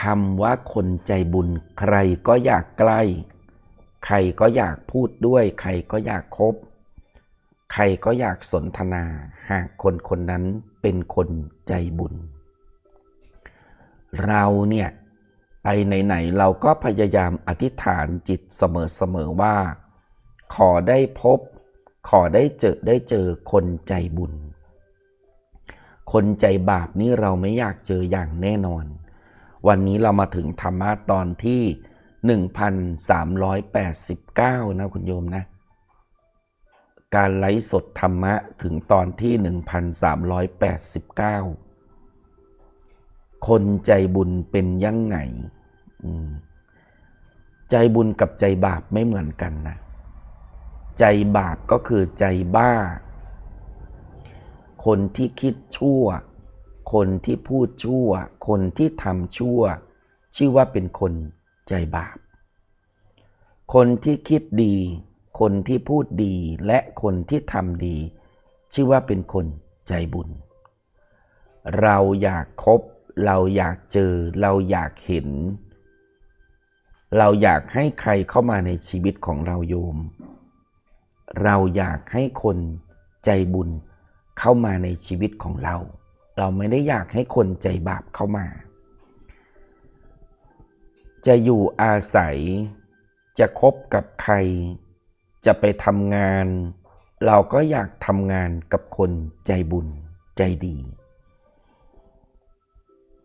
คำว่าคนใจบุญใครก็อยากใกล้ ใครก็อยากพูดด้วย ใครก็อยากคบ ใครก็อยากสนทนาหากคนคนนั้นเป็นคนใจบุญ เราเนี่ยไปไหนๆเราก็พยายามอธิษฐานจิตเสมอๆว่า ขอได้พบ ขอได้เจอได้เจอคนใจบุญ คนใจบาปนี่เราไม่อยากเจออย่างแน่นอน วันนี้เรามาถึงธรรมะตอนที่ 1389 นะคุณโยมนะ การไลฟ์สดธรรมะถึงตอนที่ 1389 คนใจบุญเป็นยังไง ใจบุญกับใจบาปไม่เหมือนกันนะ ใจบาปก็คือใจบ้า คนที่คิดชั่ว คนที่พูดชั่ว คนที่ทำชั่ว ชื่อว่าเป็นคนใจบาป คนที่คิดดี คนที่พูดดีและคนที่ทำดี ชื่อว่าเป็นคนใจบุญ เราอยากคบ เราอยากเจอ เราอยากเห็น เราอยากให้ใครเข้ามาในชีวิตของเราโยม เราอยากให้คนใจบุญเข้ามาในชีวิตของเรา เราไม่ได้อยากให้คนใจบาปเข้ามา จะอยู่อาศัย จะคบกับใคร จะไปทำงาน เราก็อยากทำงานกับคนใจบุญใจดี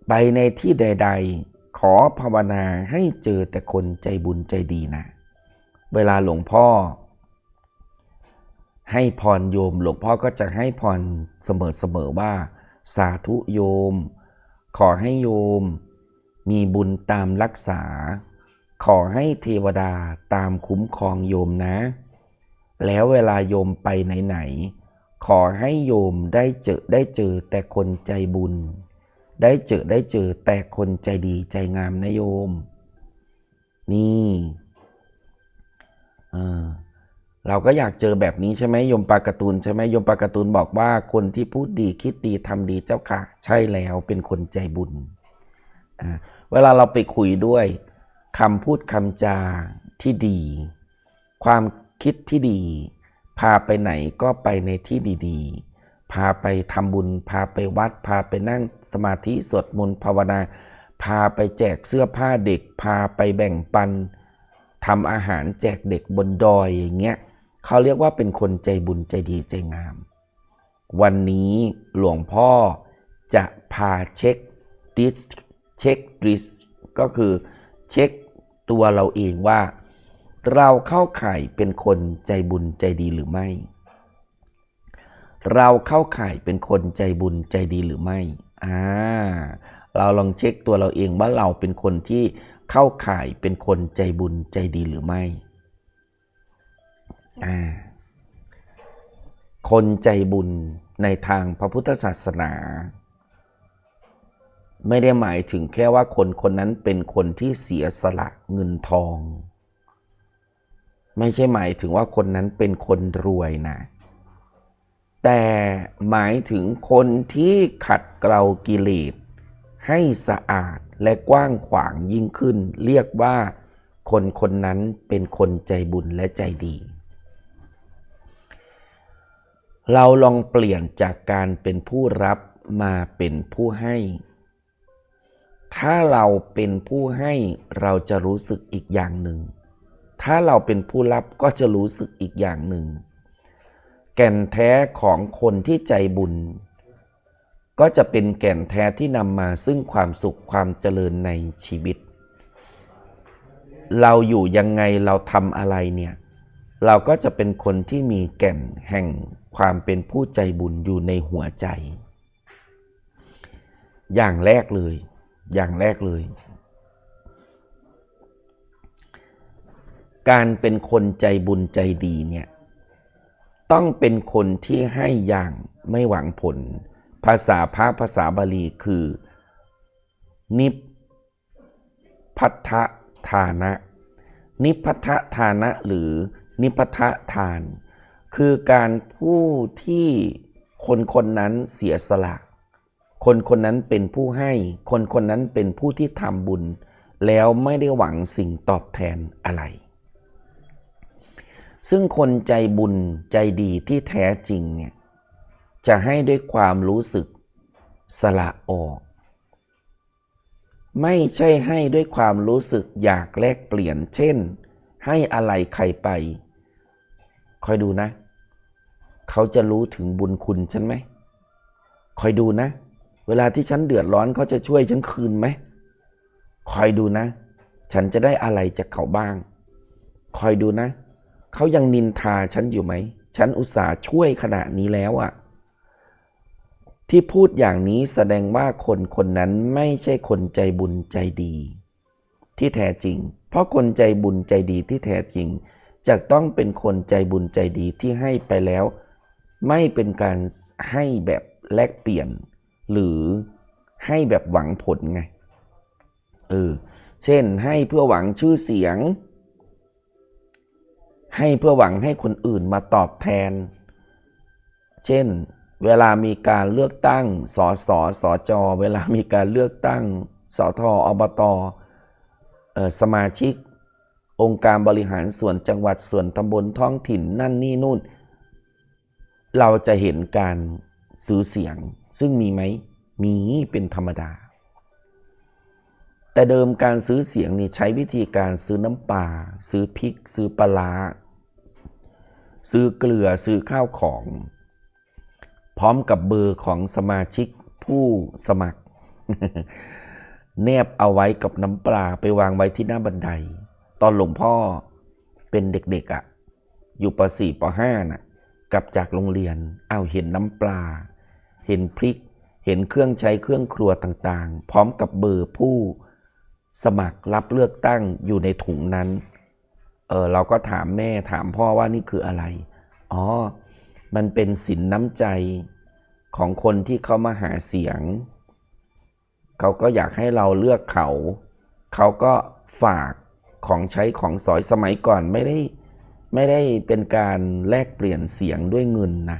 ไปในที่ใด ๆ ขอภาวนาให้เจอแต่คนใจบุญใจดีนะ เวลาหลวงพ่อ ให้พรโยมหลวงพ่อก็จะให้พรเสมอๆว่า สาธุโยม ขอให้โยม มีบุญตามรักษา ขอให้เทวดาตามคุ้มครองโยมนะ แล้วเวลาโยมไปไหนๆขอให้โยมได้เจอได้เจอแต่คนใจบุญ ได้เจอได้เจอแต่คนใจดีใจงามนะโยม นี่ เออ เราก็อยากเจอแบบนี้ใช่ไหมโยมปาการ์ตูนใช่ไหมโยมปาการ์ตูนบอกว่าคนที่พูดดีคิดดีทำดีเจ้าค่ะ ใช่แล้วเป็นคนใจบุญ เวลาเราไปคุยด้วยคำพูดคำจาที่ดี ความคิดที่ดี พาไปไหนก็ไปในที่ดีๆ พาไปทำบุญ พาไปวัด พาไปนั่งสมาธิสวดมนต์ภาวนา พาไปแจกเสื้อผ้าเด็ก พาไปแบ่งปันทำอาหารแจกเด็กบนดอยอย่างเงี้ย เขาเรียกว่าเป็นคนใจบุญใจดีใจงาม วันนี้หลวงพ่อจะพาเช็คดิสเช็คดิสก็คือเช็คตัวเราเองว่า เราเข้าข่ายเป็นคนใจบุญใจดีหรือไม่ เราเข้าข่ายเป็นคนใจบุญใจดีหรือไม่อ่าเราลองเช็คตัวเราเองว่าเราเป็นคนที่เข้าข่ายเป็นคนใจบุญใจดีหรือไม่ คนใจบุญในทางพระพุทธศาสนา ไม่ได้หมายถึงแค่ว่าคนคนนั้นเป็นคนที่เสียสละเงินทอง ไม่ใช่หมายถึงว่าคนนั้นเป็นคนรวยนะแต่หมายถึงคนที่ขัดเกลากิเลสให้สะอาดและกว้างขวางยิ่งขึ้น เรียกว่าคนคนนั้นเป็นคนใจบุญและใจดี เราลองเปลี่ยนจากการเป็นผู้รับมาเป็นผู้ให้ ถ้าเราเป็นผู้ให้เราจะรู้สึกอีกอย่างหนึ่ง ถ้าเราเป็นผู้รับก็จะรู้สึกอีกอย่างหนึ่ง แก่นแท้ของคนที่ใจบุญ ก็จะเป็นแก่นแท้ที่นำมาซึ่งความสุขความเจริญในชีวิต เราอยู่ยังไงเราทำอะไรเนี่ย เราก็จะเป็นคนที่มีแก่นแห่ง ความเป็นผู้ใจบุญอยู่ในหัวใจ อย่างแรกเลย อย่างแรกเลย การเป็นคนใจบุญใจดีเนี่ยต้องเป็นคนที่ให้อย่างไม่หวังผล ภาษาพระภาษาบาลีคือ นิพพัทธทานะ นิพพัทธทานะหรือนิพพัทธทาน คือการผู้ที่คนคนนั้นเสียสละ คนคนนั้นเป็นผู้ให้ คนคนนั้นเป็นผู้ที่ทำบุญ แล้วไม่ได้หวังสิ่งตอบแทนอะไร ซึ่งคนใจบุญใจดีที่แท้จริงเนี่ยจะให้ด้วยความรู้สึกสละออก ไม่ใช่ให้ด้วยความรู้สึกอยากแลกเปลี่ยน เช่น ให้อะไรใครไป คอยดูนะ เขาจะรู้ถึงบุญคุณฉันไหมคอยดูนะ เวลาที่ฉันเดือดร้อนเขาจะช่วยฉันคืนไหมคอยดูนะ ฉันจะได้อะไรจากเขาบ้าง คอยดูนะ เขายังนินทาฉันอยู่ไหม ฉันอุตส่าห์ช่วยขนาดนี้แล้วอะที่พูดอย่างนี้แสดงว่าคนคนนั้นไม่ใช่คนใจบุญใจดี ที่แท้จริง เพราะคนใจบุญใจดีที่แท้จริง จะต้องเป็นคนใจบุญใจดีที่ให้ไปแล้ว ไม่เป็นการให้แบบแลกเปลี่ยน หรือให้แบบหวังผลไงเออเช่นให้เพื่อหวังชื่อเสียง ให้เพื่อหวังให้คนอื่นมาตอบแทน เช่น เวลามีการเลือกตั้งสสสจเวลามีการเลือกตั้งสทอบตอสมาชิก องค์การบริหารส่วนจังหวัดส่วนตำบลท้องถิ่นนั่นนี่นู่น เราจะเห็นการซื้อเสียง ซึ่งมีไหมมีเป็นธรรมดา แต่เดิมการซื้อเสียงนี่ใช้วิธีการซื้อน้ำปลาซื้อพริก ซื้อปลาร้าซื้อเกลือซื้อข้าวของ พร้อมกับเบอร์ของสมาชิกผู้สมัคร แนบเอาไว้กับน้ำปลาไปวางไว้ที่หน้าบันได ตอนหลวงพ่อเป็นเด็กๆอะ่ะ อยู่ป .4 ป .5 น่ะ กลับจากโรงเรียนอ้าวเห็นน้ำปลา เห็นพริก เห็นเครื่องใช้เครื่องครัวต่างๆ พร้อมกับเบอร์ผู้สมัครรับเลือกตั้งอยู่ในถุงนั้น เออเราก็ถามแม่ถามพ่อว่านี่คืออะไร อ๋อ มันเป็นสินน้ำใจของคนที่เขามาหาเสียง เขาก็อยากให้เราเลือกเขา เขาก็ฝาก ของใช้ของสอยสมัยก่อนไม่ได้ไม่ได้เป็นการแลกเปลี่ยนเสียงด้วยเงินนะ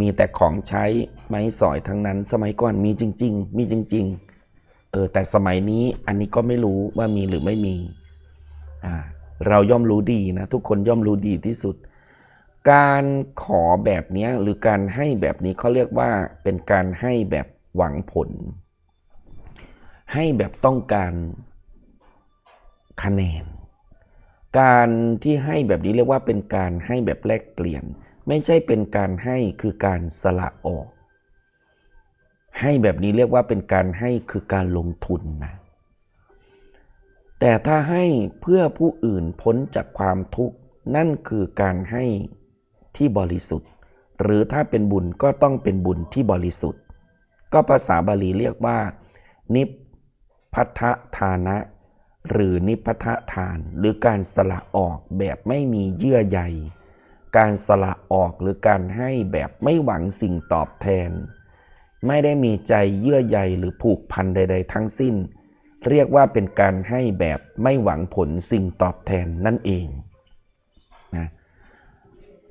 มีแต่ของใช้ไม้สอยทั้งนั้น สมัยก่อนมีจริง ๆ มีจริง ๆ เออแต่สมัยนี้อันนี้ก็ไม่รู้ว่ามีหรือไม่มีอ่าเราย่อมรู้ดีนะทุกคนย่อมรู้ดีที่สุด การขอแบบนี้หรือการให้แบบนี้เขาเรียกว่าเป็นการให้แบบหวังผล ให้แบบต้องการ คะแนน การที่ให้แบบนี้เรียกว่าเป็นการให้แบบแลกเปลี่ยน ไม่ใช่เป็นการให้คือการสละออก ให้แบบนี้เรียกว่าเป็นการให้คือการลงทุนนะแต่ถ้าให้เพื่อผู้อื่นพ้นจากความทุกข์นั่นคือการให้ที่บริสุทธิ์ หรือถ้าเป็นบุญก็ต้องเป็นบุญที่บริสุทธิ์ ก็ภาษาบาลีเรียกว่า นิพพัทธทานะ หรือนิพพัทธทาน หรือการสละออกแบบไม่มีเยื่อใย การสละออกหรือการให้แบบไม่หวังสิ่งตอบแทน ไม่ได้มีใจเยื่อใยหรือผูกพันใด ๆ ทั้งสิ้น เรียกว่าเป็นการให้แบบไม่หวังผลสิ่งตอบแทนนั่นเองนะ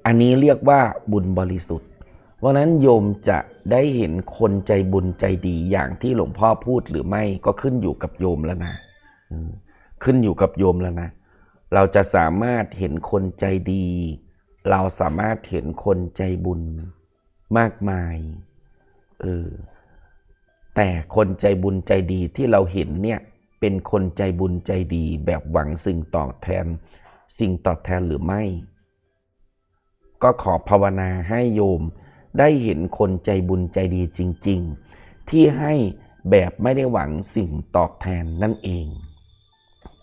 อันนี้เรียกว่าบุญบริสุทธิ์ เพราะนั้นโยมจะได้เห็นคนใจบุญใจดีอย่างที่หลวงพ่อพูดหรือไม่ก็ขึ้นอยู่กับโยมแล้วนะ ขึ้นอยู่กับโยมแล้วนะ เราจะสามารถเห็นคนใจดี เราสามารถเห็นคนใจบุญมากมาย เออ แต่คนใจบุญใจดีที่เราเห็นเนี่ย เป็นคนใจบุญใจดีแบบหวังสิ่งตอบแทน สิ่งตอบแทนหรือไม่ ก็ขอภาวนาให้โยมได้เห็นคนใจบุญใจดีจริง ๆ ที่ให้แบบไม่ได้หวังสิ่งตอบแทนนั่นเอง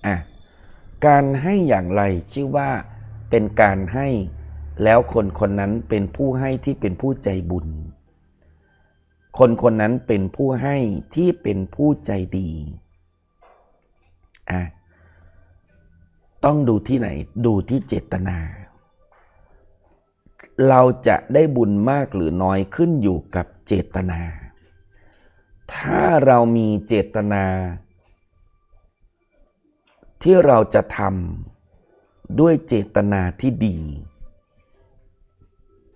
อะการให้อย่างไรชื่อว่าเป็นการให้แล้วคนคนนั้นเป็นผู้ให้ที่เป็นผู้ใจบุญ คนคนนั้นเป็นผู้ให้ที่เป็นผู้ใจดีอะต้องดูที่ไหนดูที่เจตนา เราจะได้บุญมากหรือน้อยขึ้นอยู่กับเจตนา ถ้าเรามีเจตนา ที่เราจะทำด้วยเจตนาที่ดี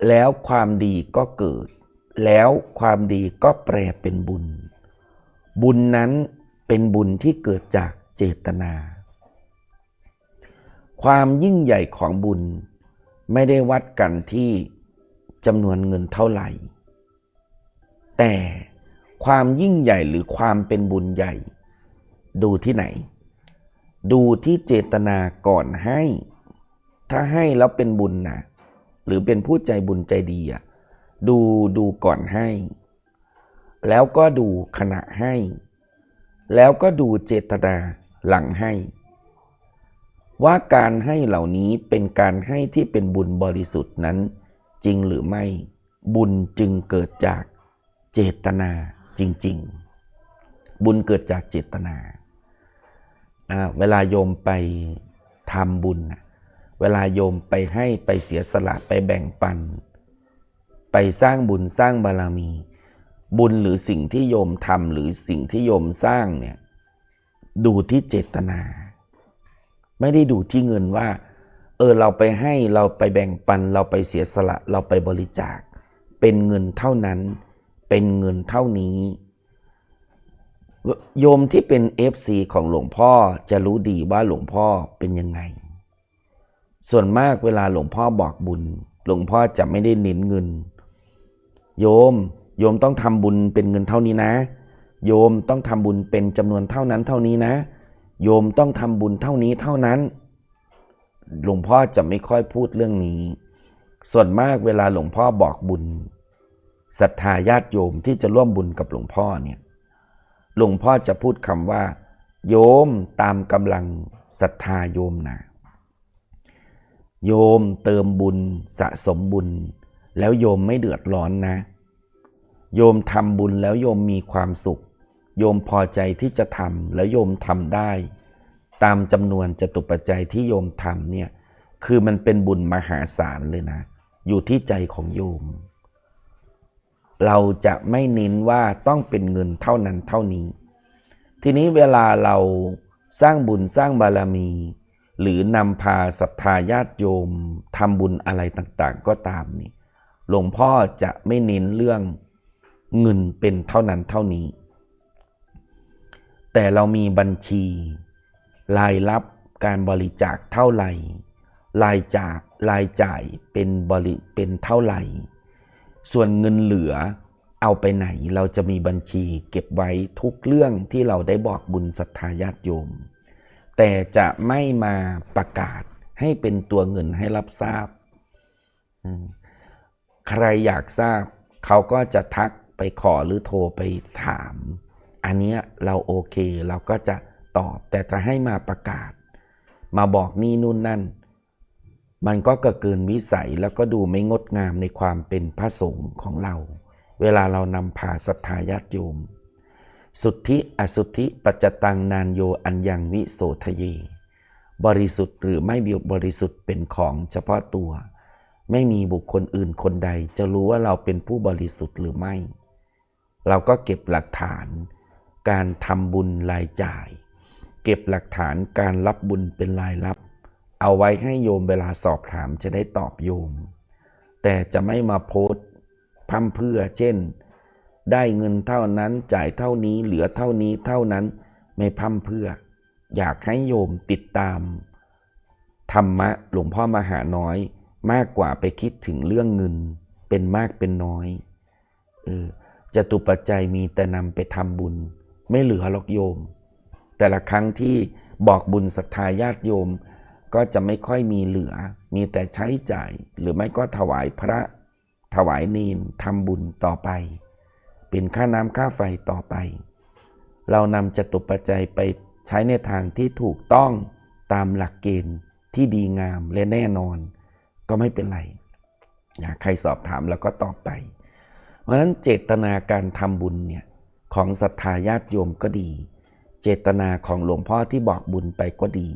แล้วความดีก็เกิด แล้วความดีก็แปลเป็นบุญ บุญนั้นเป็นบุญที่เกิดจากเจตนา ความยิ่งใหญ่ของบุญไม่ได้วัดกันที่จำนวนเงินเท่าไหร่ แต่ความยิ่งใหญ่หรือความเป็นบุญใหญ่ ดูที่ไหน ดูที่เจตนาก่อนให้ ถ้าให้แล้วเป็นบุญนะหรือเป็นผู้ใจบุญใจดีอะดูดูก่อนให้ แล้วก็ดูขณะให้ แล้วก็ดูเจตนาหลังให้ ว่าการให้เหล่านี้เป็นการให้ที่เป็นบุญบริสุทธิ์นั้น จริงหรือไม่ บุญจึงเกิดจากเจตนาจริง ๆ บุญเกิดจากเจตนา เวลาโยมไปทำบุญ เวลาโยมไปให้ไปเสียสละไปแบ่งปัน ไปสร้างบุญสร้างบารมี บุญหรือสิ่งที่โยมทำหรือสิ่งที่โยมสร้างเนี่ยดูที่เจตนา ไม่ได้ดูที่เงินว่า เออเราไปให้เราไปแบ่งปัน เราไปเสียสละเราไปบริจาค เป็นเงินเท่านั้น เป็นเงินเท่านี้ โยมที่เป็น FC ของหลวงพ่อจะรู้ดีว่าหลวงพ่อเป็นยังไง ส่วนมากเวลาหลวงพ่อบอกบุญ หลวงพ่อจะไม่ได้เน้นเงิน โยม โยมต้องทำบุญเป็นเงินเท่านี้นะ โยมต้องทำบุญเป็นจำนวนเท่านั้นเท่านี้นะ โยมต้องทำบุญเท่านี้เท่านั้น หลวงพ่อจะไม่ค่อยพูดเรื่องนี้ ส่วนมากเวลาหลวงพ่อบอกบุญศรัทธาญาติโยมที่จะร่วมบุญกับหลวงพ่อเนี่ย หลวงพ่อจะพูดคำว่า โยมตามกำลังศรัทธาโยมนะโยมเติมบุญสะสมบุญ แล้วโยมไม่เดือดร้อนนะ โยมทำบุญแล้วโยมมีความสุข โยมพอใจที่จะทำแล้วโยมทำได้ ตามจำนวนจตุปัจจัยที่โยมทำเนี่ยคือมันเป็นบุญมหาศาลเลยนะ อยู่ที่ใจของโยม เราจะไม่เน้นว่าต้องเป็นเงินเท่านั้นเท่านี้ ทีนี้เวลาเราสร้างบุญสร้างบารมี หรือนำพาศรัทธาญาติโยมทำบุญอะไรต่างๆ ก็ตามนี่หลวงพ่อจะไม่เน้นเรื่องเงินเป็นเท่านั้นเท่านี้ แต่เรามีบัญชี รายรับการบริจาคเท่าไหร่ รายจากรายจ่ายเป็นบริเป็นเท่าไหร่ ส่วนเงินเหลือเอาไปไหนเราจะมีบัญชีเก็บไว้ทุกเรื่องที่เราได้บอกบุญศรัทธาญาติโยม แต่จะไม่มาประกาศให้เป็นตัวเงินให้รับทราบ ใครอยากทราบ เขาก็จะทักไปขอหรือโทรไปถาม อันนี้เราโอเคเราก็จะตอบแต่ถ้าให้มาประกาศ มาบอกนี่นู่นนั่น มันก็เกิดเกินวิสัยแล้วก็ดูไม่งดงามในความเป็นพระสงฆ์ของเรา เวลาเรานำพาศรัทธาญาติโยม สุทธิอสุทธิปัจจตังนานโยอัญญังวิโสทะเย บริสุทธิ์หรือไม่บริสุทธิ์เป็นของเฉพาะตัว ไม่มีบุคคลอื่นคนใด จะรู้ว่าเราเป็นผู้บริสุทธิ์หรือไม่ เราก็เก็บหลักฐาน การทำบุญรายจ่าย เก็บหลักฐานการรับบุญเป็นรายรับ เอาไว้ให้โยมเวลาสอบถามจะได้ตอบโยม แต่จะไม่มาโพสพร่ำเพื่อ เช่น ได้เงินเท่านั้นจ่ายเท่านี้เหลือเท่านี้เท่านั้นไม่พร่ำเพื่อ อยากให้โยมติดตาม ธรรมะหลวงพ่อมหาน้อยมากกว่าไปคิดถึงเรื่องเงิน เป็นมากเป็นน้อยเออจตุปัจจัยมีแต่นำไปทำบุญ ไม่เหลือหรอกโยม แต่ละครั้งที่บอกบุญศรัทธาญาติโยม ก็จะไม่ค่อยมีเหลือ มีแต่ใช้จ่าย หรือไม่ก็ถวายพระ ถวายนีนทำบุญต่อไป เป็นค่าน้ำค่าไฟต่อไป เรานำจตุปัจจัยไปใช้ในทางที่ถูกต้องตามหลักเกณฑ์ที่ดีงามและแน่นอน ก็ไม่เป็นไรใครสอบถามแล้วก็ตอบไป เพราะฉะนั้นเจตนาการทำบุญเนี่ยของศรัทธาญาติโยมก็ดี เจตนาของหลวงพ่อที่บอกบุญไปก็ดี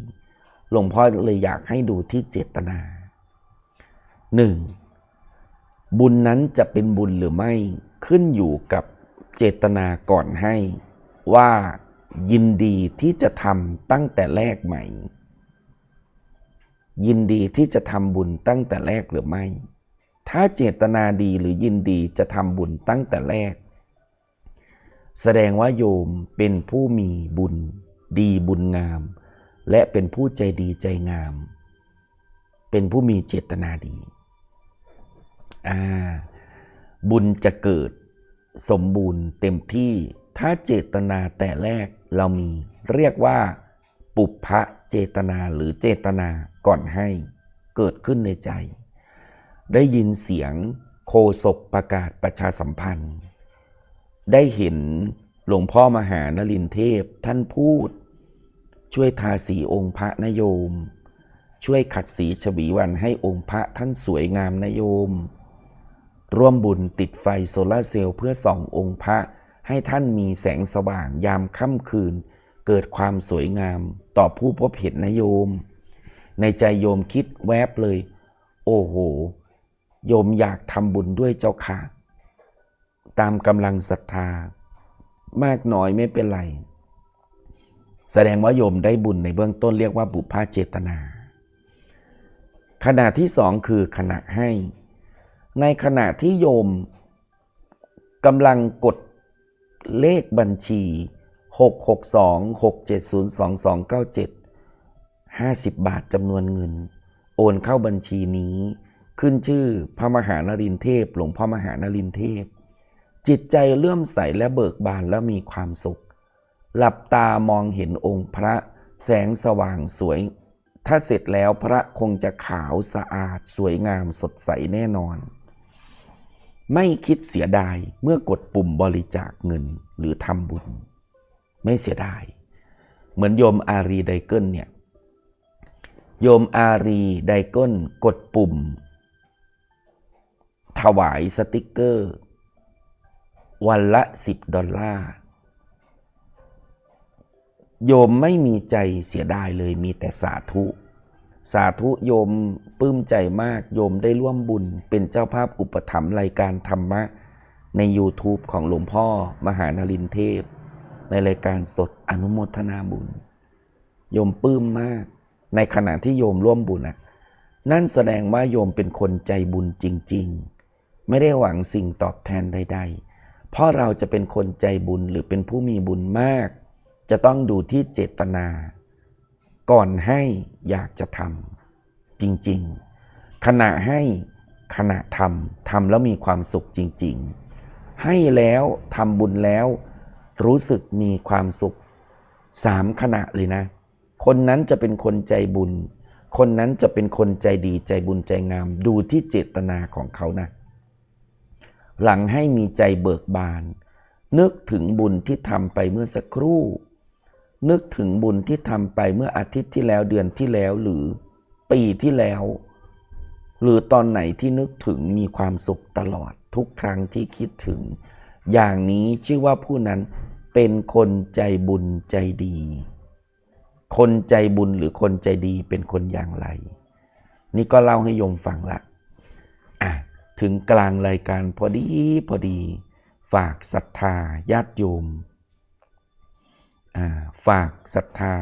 หลวงพ่อเลยอยากให้ดูที่เจตนาหนึ่งบุญนั้นจะเป็นบุญหรือไม่ขึ้นอยู่กับเจตนาก่อนให้ ว่ายินดีที่จะทำตั้งแต่แรกไหม ยินดีที่จะทำบุญตั้งแต่แรกหรือไม่ ถ้าเจตนาดีหรือยินดีจะทำบุญตั้งแต่แรก แสดงว่าโยมเป็นผู้มีบุญ ดีบุญงาม และเป็นผู้ใจดีใจงาม เป็นผู้มีเจตนาดี อ่า บุญจะเกิดสมบูรณ์เต็มที่ ถ้าเจตนาแต่แรกเรามี เรียกว่า ปุพพะเจตนาหรือเจตนาก่อนให้เกิดขึ้นในใจ ได้ยินเสียงโคศกประกาศประชาสัมพันธ์ ได้เห็นหลวงพ่อมหานรินเทพท่านพูด ช่วยทาสีองค์พระนโยม ช่วยขัดสีฉวีวันให้องค์พระท่านสวยงามนโยม ร่วมบุญติดไฟโซลาร์เซลล์เพื่อส่ององค์พระให้ท่านมีแสงสว่างยามค่ำคืน เกิดความสวยงามต่อผู้พบเห็นนโยม ในใจโยมคิดแวบเลย โอ้โห โยมอยากทำบุญด้วยเจ้าค่ะ ตามกำลังศรัทธามากน้อยไม่เป็นไร แสดงว่าโยมได้บุญในเบื้องต้นเรียกว่าบุพพาเจตนา ขณะที่สองคือขณะให้ ในขณะที่โยมกำลังกดเลขบัญชี 662 670 2297 50 บาทจำนวนเงิน โอนเข้าบัญชีนี้ ขึ้นชื่อพระมหานรินเทพ หลวงพ่อมหานรินเทพ จิตใจเลื่อมใสและเบิกบานและมีความสุข หลับตามองเห็นองค์พระแสงสว่างสวย ถ้าเสร็จแล้วพระคงจะขาวสะอาดสวยงามสดใสแน่นอน ไม่คิดเสียดายเมื่อกดปุ่มบริจาคเงินหรือทำบุญ ไม่เสียดาย เหมือนโยมอารีไดเกิลเนี่ยโยมอารีไดเกิลกดปุ่ม ถวายสติกเกอร์ วันละ 10 ดอลลาร์ โยมไม่มีใจเสียดายเลยมีแต่สาธุ สาธุโยมปลื้มใจมากโยมได้ร่วมบุญ เป็นเจ้าภาพอุปถัมภ์รายการธรรมะ ใน YouTube ของหลวงพ่อมหานรินเทพ ในรายการสดอนุโมทนาบุญ โยมปลื้มมาก ในขณะที่โยมร่วมบุญนะนั่นแสดงว่าโยมเป็นคนใจบุญจริง ๆ ไม่ได้หวังสิ่งตอบแทนใด ๆ เพราะเราจะเป็นคนใจบุญหรือเป็นผู้มีบุญมาก จะต้องดูที่เจตนา ก่อนให้อยากจะทำจริงๆ ขณะให้ขณะทำทำแล้วมีความสุขจริง ๆ ให้แล้วทำบุญแล้ว รู้สึกมีความสุขสามขณะเลยนะ คนนั้นจะเป็นคนใจบุญ คนนั้นจะเป็นคนใจดีใจบุญใจงาม ดูที่เจตนาของเขานะ หลังให้มีใจเบิกบาน นึกถึงบุญที่ทำไปเมื่อสักครู่ นึกถึงบุญที่ทำไปเมื่ออาทิตย์ที่แล้วเดือนที่แล้วหรือปีที่แล้ว หรือตอนไหนที่นึกถึงมีความสุขตลอดทุกครั้งที่คิดถึง อย่างนี้ชื่อว่าผู้นั้นเป็นคนใจบุญใจดี คนใจบุญหรือคนใจดีเป็นคนอย่างไร นี่ก็เล่าให้โยมฟังละอะถึงกลางรายการพอดีพอดี ฝากศรัทธาญาติโยม ฝากศรัทธา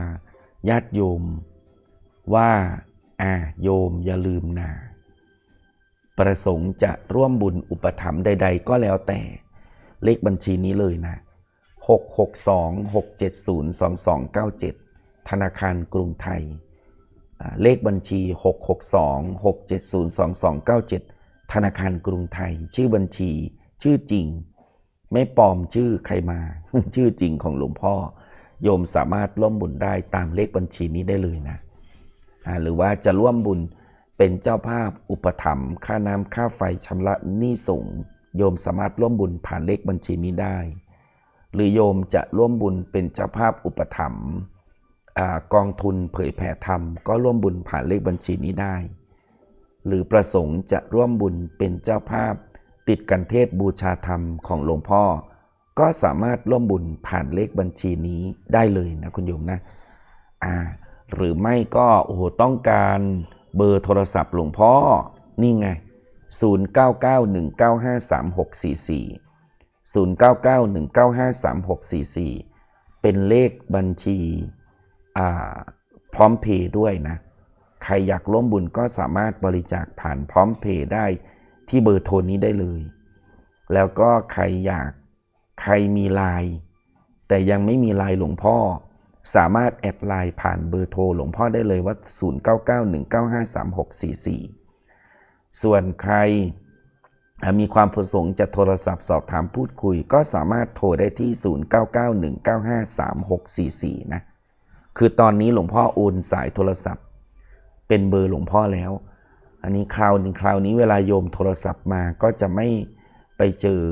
ญาติโยม ว่าอาโยมอย่าลืมนะประสงค์จะร่วมบุญอุปถัมภ์ใด ๆ ก็แล้วแต่ เลขบัญชีนี้เลยนะ 662-670-2297 ธนาคารกรุงไทย เลขบัญชี 662-670-2297 ธนาคารกรุงไทย ชื่อบัญชีชื่อจริง ไม่ปลอมชื่อใครมา ชื่อจริงของหลวงพ่อ โยมสามารถร่วมบุญได้ตามเลขบัญชีนี้ได้เลยนะหรือว่าจะร่วมบุญเป็นเจ้าภาพอุปถัมภ์ค่าน้ำค่าไฟชำระหนี้ส่งโยมสามารถร่วมบุญผ่านเลขบัญชีนี้ได้ หรือโยมจะร่วมบุญเป็นเจ้าภาพอุปถัมภ์กองทุนเผยแผ่ธรรม ก็ร่วมบุญผ่านเลขบัญชีนี้ได้ หรือประสงค์จะร่วมบุญเป็นเจ้าภาพติดกันเทศบูชาธรรมของหลวงพ่อ ก็สามารถร่วมบุญผ่านเลขบัญชีนี้ได้เลยนะคุณโยมนะอ่าหรือไม่ก็โอ้โหต้องการเบอร์โทรศัพท์หลวงพ่อ นี่ไง 0991953644 0991953644 เป็นเลขบัญชีพร้อมเพย์ด้วยนะ ใครอยากร่วมบุญก็สามารถบริจาคผ่านพร้อมเพย์ได้ที่เบอร์โทรนี้ได้เลย แล้วก็ใครอยาก ใครมีไลน์แต่ยังไม่มีไลน์หลวงพ่อ สามารถแอดไลน์ผ่านเบอร์โทรหลวงพ่อได้เลยว่า 0991953644 ส่วนใครมีความประสงค์จะโทรศัพท์สอบถามพูดคุย ก็สามารถโทรได้ที่ 0991953644 นะ คือตอนนี้หลวงพ่อโอนสายโทรศัพท์ เป็นเบอร์หลวงพ่อแล้ว อันนี้คราวนี้คราวนี้เวลาโยมโทรศัพท์มาก็จะไม่ไปเจอ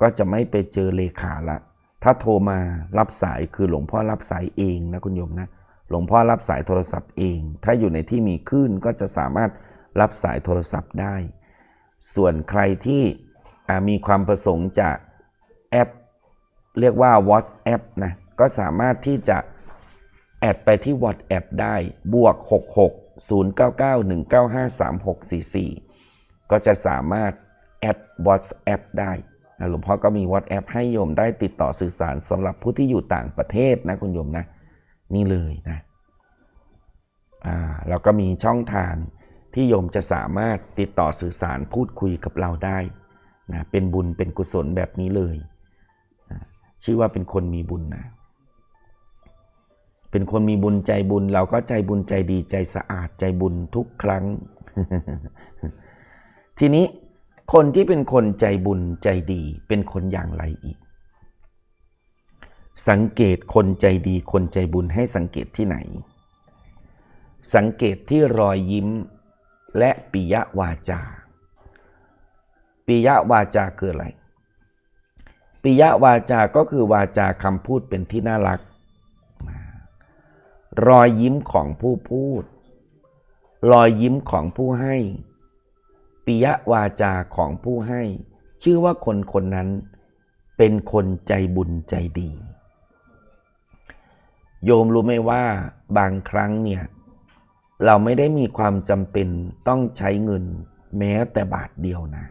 ก็จะไม่ไปเจอเลขาละ ถ้าโทรมารับสายคือหลวงพ่อรับสายเองนะคุณโยมนะ หลวงพ่อรับสายโทรศัพท์เอง ถ้าอยู่ในที่มีคลื่นก็จะสามารถรับสายโทรศัพท์ได้ ส่วนใครที่มีความประสงค์จะแอป เรียกว่า WhatsApp นะ ก็สามารถที่จะแอดไปที่ WhatsApp ได้บวก 66 099 195 3644 ก็จะสามารถแอด WhatsApp ได้ หลวงพ่อก็มี WhatsApp ให้โยมได้ติดต่อสื่อสารสำหรับผู้ที่อยู่ต่างประเทศนะคุณโยมนะ นี่เลยนะอ่าแล้วก็มีช่องทางที่โยมจะสามารถติดต่อสื่อสารพูดคุยกับเราได้นะเป็นบุญเป็นกุศลแบบนี้เลยนะชื่อว่าเป็นคนมีบุญนะ เป็นคนมีบุญใจบุญ เราก็ใจบุญใจดีใจสะอาดใจบุญทุกครั้ง ทีนี้ คนที่เป็นคนใจบุญใจดีเป็นคนอย่างไรอีก สังเกตคนใจดีคนใจบุญให้สังเกตที่ไหน สังเกตที่รอยยิ้มและปิยวาจาปิยวาจาคืออะไรปิยวาจาก็คือวาจาคำพูดเป็นที่น่ารัก รอยยิ้มของผู้พูด รอยยิ้มของผู้ให้ ปิยวาจาของผู้ให้ ชื่อว่าคนคนนั้นเป็นคนใจบุญใจดี โยมรู้ไหมว่าบางครั้งเนี่ย เราไม่ได้มีความจำเป็นต้องใช้เงินแม้แต่บาทเดียวนะ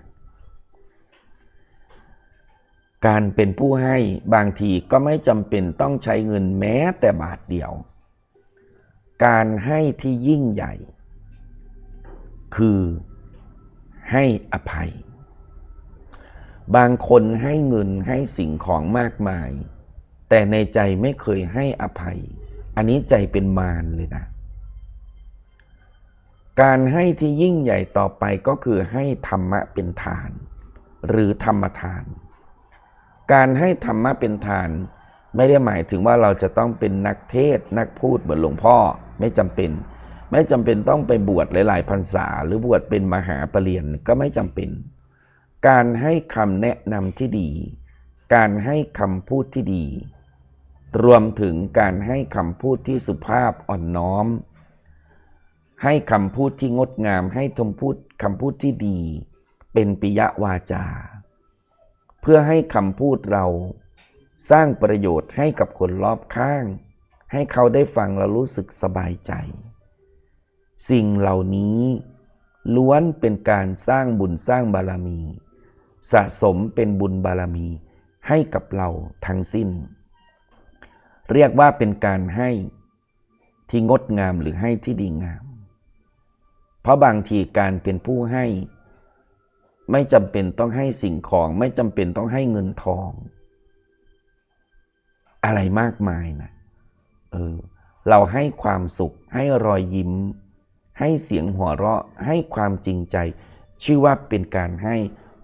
การเป็นผู้ให้บางทีก็ไม่จำเป็นต้องใช้เงินแม้แต่บาทเดียว การให้ที่ยิ่งใหญ่ คือ ให้อภัย บางคนให้เงินให้สิ่งของมากมาย แต่ในใจไม่เคยให้อภัย อันนี้ใจเป็นมารเลยนะ การให้ที่ยิ่งใหญ่ต่อไปก็คือให้ธรรมะเป็นทาน หรือธรรมทาน การให้ธรรมะเป็นทาน ไม่ได้หมายถึงว่าเราจะต้องเป็นนักเทศน์นักพูดเหมือนหลวงพ่อไม่จำเป็น ไม่จำเป็นต้องไปบวชหลาย ๆพรรษา หรือบวชเป็นมหาปรริญญาก็ไม่จำเป็น การให้คำแนะนำที่ดี การให้คำพูดที่ดี รวมถึงการให้คำพูดที่สุภาพอ่อนน้อม ให้คำพูดที่งดงาม ให้ทมพูดคำพูดที่ดี เป็นปิยวาจา เพื่อให้คำพูดเราสร้างประโยชน์ให้กับคนรอบข้าง ให้เขาได้ฟังแล้วรู้สึกสบายใจ สิ่งเหล่านี้ล้วนเป็นการสร้างบุญสร้างบารมี สะสมเป็นบุญบารมีให้กับเราทั้งสิ้น เรียกว่าเป็นการให้ที่งดงามหรือให้ที่ดีงาม เพราะบางทีการเป็นผู้ให้ ไม่จำเป็นต้องให้สิ่งของ ไม่จำเป็นต้องให้เงินทอง อะไรมากมายนะเออเราให้ความสุขให้รอยยิ้ม ให้เสียงหัวเราะให้ความจริงใจ ชื่อว่าเป็นการให้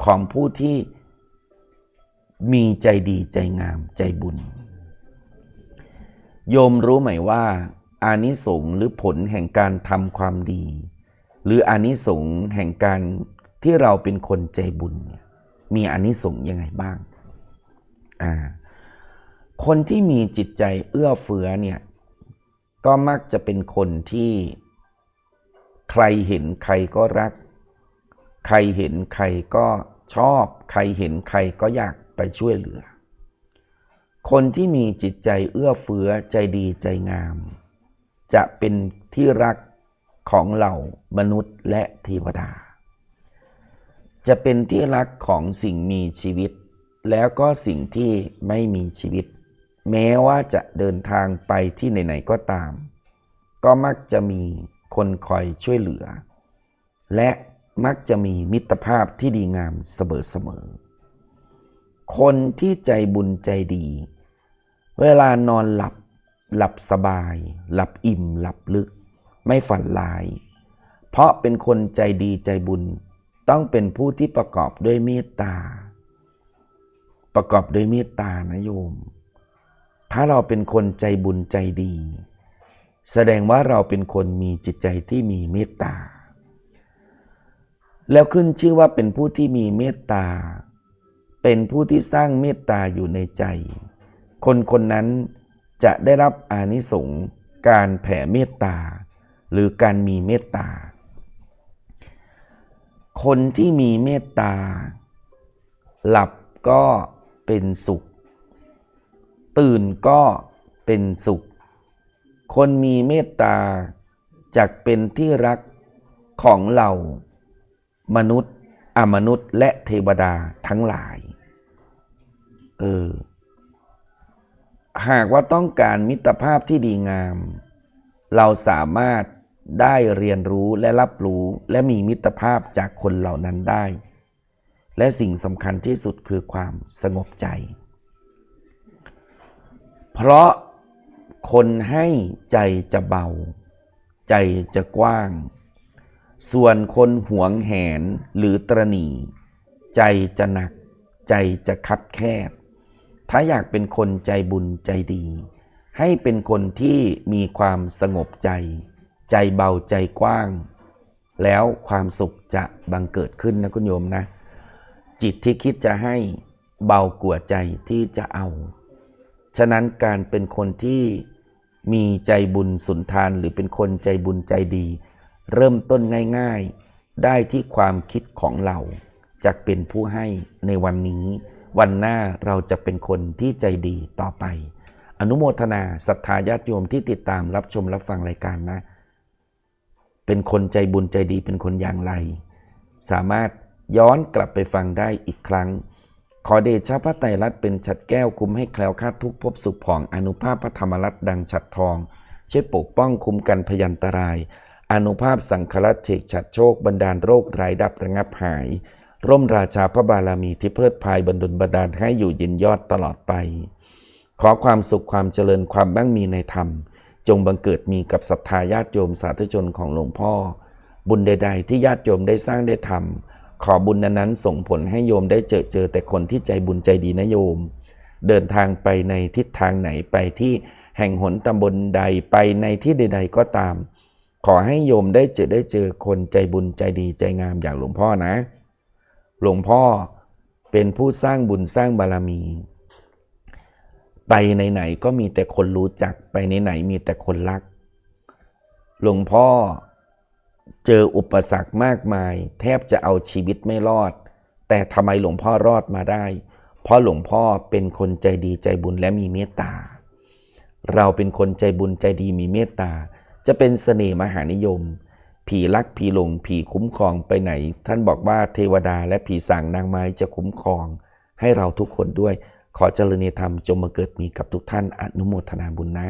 ของผู้ที่มีใจดีใจงามใจบุญ โยมรู้ไหมว่าอานิสงส์หรือผลแห่งการทำความดี หรืออานิสงส์แห่งการที่เราเป็นคนใจบุญเนี่ยมีอานิสงส์ยังไงบ้างอ่าคนที่มีจิตใจเอื้อเฟื้อเนี่ยก็มักจะเป็นคนที่ ใครเห็นใครก็รัก ใครเห็นใครก็ชอบ ใครเห็นใครก็อยากไปช่วยเหลือ คนที่มีจิตใจเอื้อเฟื้อใจดีใจงาม จะเป็นที่รักของเหล่ามนุษย์และเทวดา จะเป็นที่รักของสิ่งมีชีวิต แล้วก็สิ่งที่ไม่มีชีวิต แม้ว่าจะเดินทางไปที่ไหนๆก็ตาม ก็มักจะมี คนคอยช่วยเหลือ และมักจะมีมิตรภาพที่ดีงามเสมอๆคนที่ใจบุญใจดี เวลานอนหลับ หลับสบาย หลับอิ่ม หลับลึก ไม่ฝันลาย เพราะเป็นคนใจดีใจบุญต้องเป็นผู้ที่ประกอบด้วยเมตตา ประกอบด้วยเมตตานะโยม ถ้าเราเป็นคนใจบุญใจดี แสดงว่าเราเป็นคนมีจิตใจที่มีเมตตา แล้วขึ้นชื่อว่าเป็นผู้ที่มีเมตตา เป็นผู้ที่สร้างเมตตาอยู่ในใจ คนคนนั้นจะได้รับอานิสงส์การแผ่เมตตา หรือการมีเมตตา คนที่มีเมตตา หลับก็เป็นสุข ตื่นก็เป็นสุข คนมีเมตตาจักเป็นที่รักของเรามนุษย์ อมนุษย์ และเทวดาทั้งหลาย เออ หากว่าต้องการมิตรภาพที่ดีงาม เราสามารถได้เรียนรู้และรับรู้และมีมิตรภาพจากคนเหล่านั้นได้ และสิ่งสำคัญที่สุดคือความสงบใจ เพราะ คนให้ใจจะเบา ใจจะกว้าง ส่วนคนหวงแหนหรือตรณี ใจจะหนัก ใจจะคับแคบ ถ้าอยากเป็นคนใจบุญใจดี ให้เป็นคนที่มีความสงบใจ ใจเบาใจกว้าง แล้วความสุขจะบังเกิดขึ้นนะคุณโยมนะ จิตที่คิดจะให้เบากว่าใจที่จะเอา ฉะนั้นการเป็นคนที่ มีใจบุญสุนทานหรือเป็นคนใจบุญใจดี เริ่มต้นง่ายๆ ได้ที่ความคิดของเราจะเป็นผู้ให้ในวันนี้ วันหน้าเราจะเป็นคนที่ใจดีต่อไป อนุโมทนาศรัทธาญาติโยมที่ติดตามรับชมรับฟังรายการนะ เป็นคนใจบุญใจดีเป็นคนอย่างไร สามารถย้อนกลับไปฟังได้อีกครั้ง ขอเดชะพระไตรลักษณ์เป็นฉัดแก้วคุ้มให้แคล้วคลาดทุกภพสุขผ่องอนุภาพพระธรรมรัตน์ดังฉัดทองช่วยปกป้องคุ้มกันพยันตราย อนุภาพสังครัตเฉกฉัดโชคบรรดาลโรคร้ายดับระงับหาย ร่มราชาพระบารมีที่เพลิดพายบรรดุลบันดาลให้อยู่เยินยอดตลอดไป ขอความสุขความเจริญความบ้างมีในธรรม จงบังเกิดมีกับศรัทธาญาติโยมสาธุชนของหลวงพ่อ บุญใด ๆ ที่ญาติโยมได้สร้างได้ทำ ขอบุญนั้นๆ ส่งผลให้โยมได้เจอเจอแต่คนที่ใจบุญใจดีนะโยม เดินทางไปในทิศทางไหนไปที่แห่งหนตำบลใดไปในที่ใด ๆ ก็ตาม ขอให้โยมได้เจอได้เจอคนใจบุญใจดีใจงามอย่างหลวงพ่อนะ หลวงพ่อเป็นผู้สร้างบุญสร้างบารมี ไปไหนๆก็มีแต่คนรู้จักไปไหนๆมีแต่คนรัก หลวงพ่อ เจออุปสรรคมากมาย แทบจะเอาชีวิตไม่รอด แต่ทำไมหลวงพ่อรอดมาได้ เพราะหลวงพ่อเป็นคนใจดีใจบุญและมีเมตตา เราเป็นคนใจบุญใจดีมีเมตตา จะเป็นเสน่ห์มหานิยม ผีรักผีหลงผีคุ้มครองไปไหน ท่านบอกว่าเทวดาและผีสางนางไม้จะคุ้มครอง ให้เราทุกคนด้วย ขอเจริญธรรมจงมาเกิดมีกับทุกท่านอนุโมทนาบุญนะ